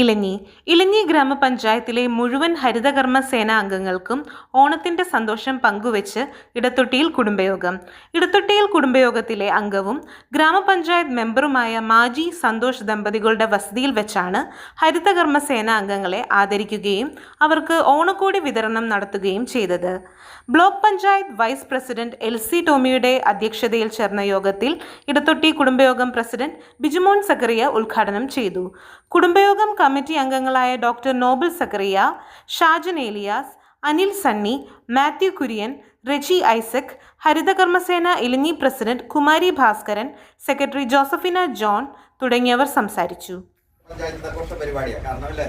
ഇലഞ്ഞി. ഇലഞ്ഞി ഗ്രാമപഞ്ചായത്തിലെ മുഴുവൻ ഹരിതകർമ്മ സേനാ അംഗങ്ങൾക്കും ഓണത്തിന്റെ സന്തോഷം പങ്കുവച്ച് ഇടത്തൊട്ടിയിൽ കുടുംബയോഗം. ഇടത്തൊട്ടിയിൽ കുടുംബയോഗത്തിലെ അംഗവും ഗ്രാമപഞ്ചായത്ത് മെമ്പറുമായ മാജി സന്തോഷ് ദമ്പതികളുടെ വസതിയിൽ വെച്ചാണ് ഹരിതകർമ്മ സേനാ അംഗങ്ങളെ ആദരിക്കുകയും അവർക്ക് ഓണക്കോടി വിതരണം നടത്തുകയും ചെയ്തത്. Block panchayat vice president L C ടോമിയുടെ അധ്യക്ഷതയിൽ ചേർന്ന യോഗത്തിൽ ഇടത്തൊട്ടി കുടുംബയോഗം പ്രസിഡന്റ് ബിജുമോൻ സക്കറിയ ഉദ്ഘാടനം ചെയ്തു. കുടുംബയോഗം കമ്മിറ്റി അംഗങ്ങളായ ഡോക്ടർ നോബൽ സക്കറിയ ഷാജൻ ഏലിയാസ് അനിൽ സണ്ണി മാത്യു കുര്യൻ റെജി ഐസക് ഹരിതകർമ്മസേന ഇലഞ്ഞി പ്രസിഡന്റ് കുമാരി ഭാസ്കരൻ സെക്രട്ടറി ജോസഫിന ജോൺ തുടങ്ങിയവർ സംസാരിച്ചു. പഞ്ചായത്ത് ആഘോഷ പരിപാടിയാണ് കാരണം അല്ലേ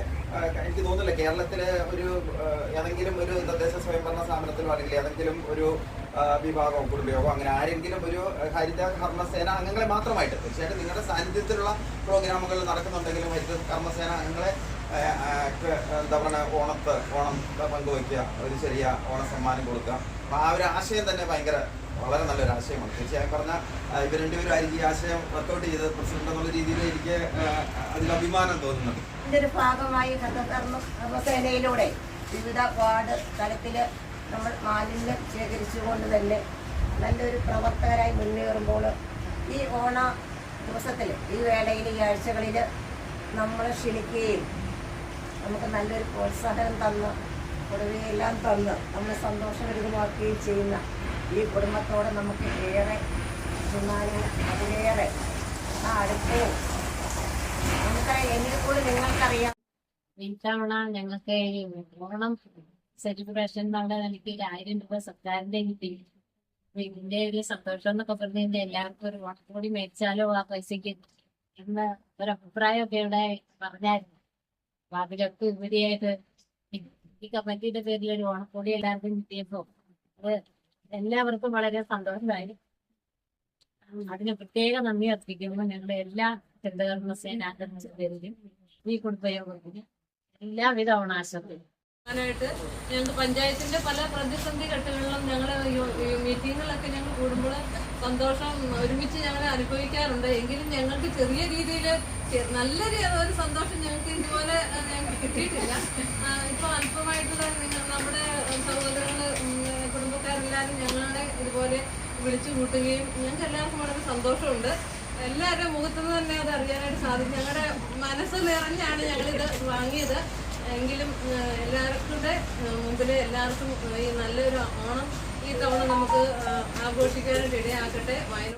എനിക്ക് തോന്നുന്നില്ല കേരളത്തിലെ ഒരു ഏതെങ്കിലും ഒരു തദ്ദേശ സ്വയംഭരണ സ്ഥാപനത്തിലോ അല്ലെങ്കിൽ ഏതെങ്കിലും ഒരു വിഭാഗമോ കുടുംബയോഗമോ അങ്ങനെ ആരെങ്കിലും ഒരു ഹരിത കർമ്മസേന അംഗങ്ങളെ മാത്രമായിട്ട് തീർച്ചയായിട്ടും നിങ്ങളുടെ സാന്നിധ്യത്തിലുള്ള പ്രോഗ്രാമുകൾ നടക്കുന്നുണ്ടെങ്കിലും ഹരിത കർമ്മസേന അംഗങ്ങളെ എന്താ പറയുക ഓണത്ത് ഓണം പങ്കുവയ്ക്കുക ഒരു ചെറിയ ഓണ സമ്മാനം കൊടുക്കുക. ആ ഒരു ആശയം തന്നെ ഭയങ്കര വളരെ നല്ലൊരു ആശയമാണ്. തീർച്ചയായും പറഞ്ഞ ഇവർ രണ്ടുപേരും ആയിരിക്കും ഈ ആശയം വർക്കൗട്ട് ചെയ്ത് പ്രസിഡന്റ് എന്നുള്ള രീതിയിൽ എനിക്ക് അതിൽ അഭിമാനം തോന്നുന്നുണ്ട് ഇതിന്റെ ഒരു ഭാഗമായി സേനയിലൂടെ വിവിധ വാർഡ് തലത്തിൽ നമ്മൾ മാലിന്യം ശേഖരിച്ചുകൊണ്ട് തന്നെ നല്ലൊരു പ്രവർത്തകരായി മുന്നേറുമ്പോൾ ഈ ഓണ ദിവസത്തിൽ ഈ വേളയിൽ ഈ ആഴ്ചകളിൽ നമ്മളെ ക്ഷണിക്കുകയും നമുക്ക് നല്ലൊരു പ്രോത്സാഹനം തന്ന് പൊതുവെയെല്ലാം തന്ന് നമ്മളെ സന്തോഷകരമാക്കുകയും ചെയ്യുന്ന ഈ കുടുംബത്തോട് നമുക്ക് ഏറെ അതിലേറെ ആ അടുപ്പവും കൂടി നിങ്ങൾക്കറിയാം. ഇത്തവണ ഞങ്ങൾക്ക് ഓണം സെലിബ്രേഷൻ എന്നുള്ള എനിക്ക് ആയിരം രൂപ സർക്കാരിന്റെ കിട്ടി. ഇതിന്റെ ഒരു സന്തോഷം എന്നൊക്കെ പറഞ്ഞതിന്റെ എല്ലാവർക്കും ഒരു ഓണക്കോടി മേടിച്ചാലോ ആ പൈസക്ക് എന്ന ഒരു അഭിപ്രായമൊക്കെ ഇവിടെ പറഞ്ഞായിരുന്നു. അപ്പൊ അതിലൊക്കെ ഉപരിയായിട്ട് ഈ കമ്മിറ്റിയുടെ പേരിൽ ഒരു ഓണക്കോടി എല്ലാവർക്കും കിട്ടിയപ്പോ അത് എല്ലാവർക്കും വളരെ സന്തോഷമായി. അതിന് പ്രത്യേക നന്ദി അർപ്പിക്കുന്നു. ഞങ്ങളുടെ എല്ലാ ചിന്തകർമ്മ പേരിലും ഈ കുടുംബയോഗത്തിന് എല്ലാവിധ ഓണാശംസകളും. ആയിട്ട് ഞങ്ങൾക്ക് പഞ്ചായത്തിന്റെ പല പ്രതിസന്ധി ഘട്ടങ്ങളിലും ഞങ്ങൾ മീറ്റിങ്ങുകളൊക്കെ ഞങ്ങൾ കൂടുമ്പോൾ സന്തോഷം ഒരുമിച്ച് ഞങ്ങൾ അനുഭവിക്കാറുണ്ട്. എങ്കിലും ഞങ്ങൾക്ക് ചെറിയ രീതിയിൽ നല്ലൊരു ഒരു സന്തോഷം ഞങ്ങൾക്ക് ഇതുപോലെ ഞങ്ങൾക്ക് കിട്ടിയിട്ടില്ല. ഇപ്പൊ കുടുംബക്കാരെല്ലാവരും ഞങ്ങളെ ഇതുപോലെ വിളിച്ചു കൂട്ടുകയും ഞങ്ങൾക്ക് എല്ലാവർക്കും വളരെ സന്തോഷമുണ്ട്. എല്ലാവരുടെ മുഖത്തു നിന്ന് തന്നെ അത് അറിയാനായിട്ട് സാധിക്കും. ഞങ്ങളുടെ മനസ്സ് നിറഞ്ഞാണ് ഞങ്ങളിത് വാങ്ങിയത്. എങ്കിലും എല്ലാവർക്കുടെ എല്ലാവർക്കും മുമ്പിൽ എല്ലാവർക്കും ഈ നല്ലൊരു ഓണം ഈ തവണ നമുക്ക് ആഘോഷിക്കാനായിട്ട് ഇടയാക്കട്ടെ. വയനാട്